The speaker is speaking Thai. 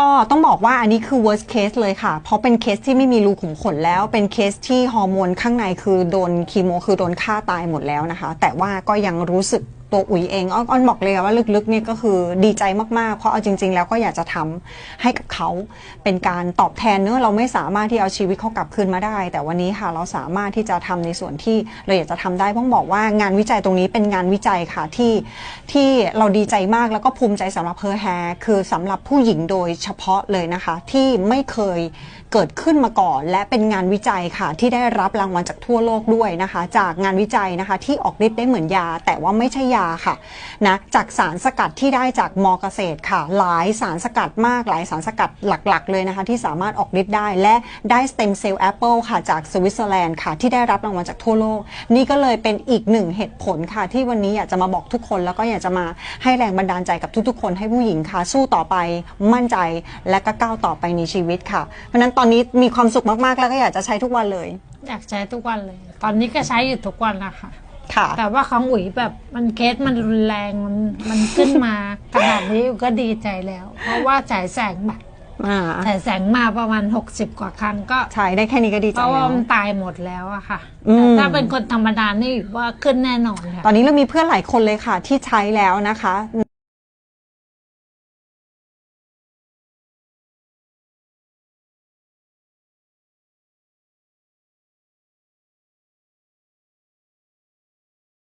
ก็ต้องบอกว่าอันนี้คือ worst case เลยค่ะ เพราะเป็นเคสที่ไม่มีรูขุมขนแล้ว เป็นเคสที่ฮอร์โมนข้างในคือโดนคีโมคือโดนฆ่าตายหมดแล้วนะคะ แต่ว่าก็ยังรู้สึก ตัวอุ๋ยเองอ้อนอ้อนบอกเลยว่าลึกๆเนี่ยก็คือดีใจมากๆ เพราะเอาจริง ๆ แล้วก็อยากจะทำให้กับเขาเป็นการตอบแทนเนอเราไม่สามารถที่เอาชีวิตเขากลับคืนมาได้ แต่วันนี้ค่ะเราสามารถที่จะทำในส่วนที่เราอยากจะทำได้ต้องบอกว่างานวิจัยตรงนี้เป็นงานวิจัยค่ะที่ที่เราดีใจมากแล้วก็ภูมิใจสำหรับเพอร์แฮคือสำหรับผู้หญิงโดยเฉพาะเลยนะคะที่ไม่เคย เกิดขึ้นมาก่อน และเป็นงานวิจัยค่ะ ที่ได้รับรางวัลจากทั่วโลกด้วยนะคะ จากงานวิจัยนะคะ ที่ออกฤทธิ์ได้เหมือนยา แต่ว่าไม่ใช่ยาค่ะนะจากสารสกัดที่ได้จากมอเกษตรค่ะ หลายสารสกัดมากหลายสารสกัดหลักๆ เลยนะคะ ที่สามารถออกฤทธิ์ได้ และได้สเต็มเซลล์แอปเปิลค่ะจากสวิตเซอร์แลนด์ค่ะ ที่ได้รับรางวัลจากทั่วโลก นี่ก็เลยเป็นอีกหนึ่งเหตุผลค่ะ ที่วันนี้อยากจะมาบอกทุกคน แล้วก็อยากจะมาให้แรงบันดาลใจกับทุกๆ คนให้ผู้หญิงค่ะ สู้ต่อไปมั่นใจและก็ก้าวต่อไปในชีวิตค่ะเพราะฉะนั้นตอนนี้มีความสุขมากๆ แล้วก็อยากจะใช้ทุกวันเลย อยากใช้ทุกวันเลย ตอนนี้ก็ใช้อยู่ทุกวันนะคะค่ะ แต่ว่าของอุ๋ยแบบมันเคสมันรุนแรงมันมันขึ้นมาขนาดนี้อุ๋ยก็ดีใจแล้ว เพราะว่าฉายแสงแบบอ่าฉายแสงมาประมาณ 60 กว่าครั้งก็ ใช่ได้แค่นี้ก็ดีเพใจราะว่าแล้ว มันตายหมดแล้วอะค่ะอืม แต่ถ้าเป็นคนธรรมดานี่ว่าขึ้นแน่นอนค่ะ ตอนนี้เรามีเพื่อนหลายคนเลยค่ะที่ใช้แล้วนะคะ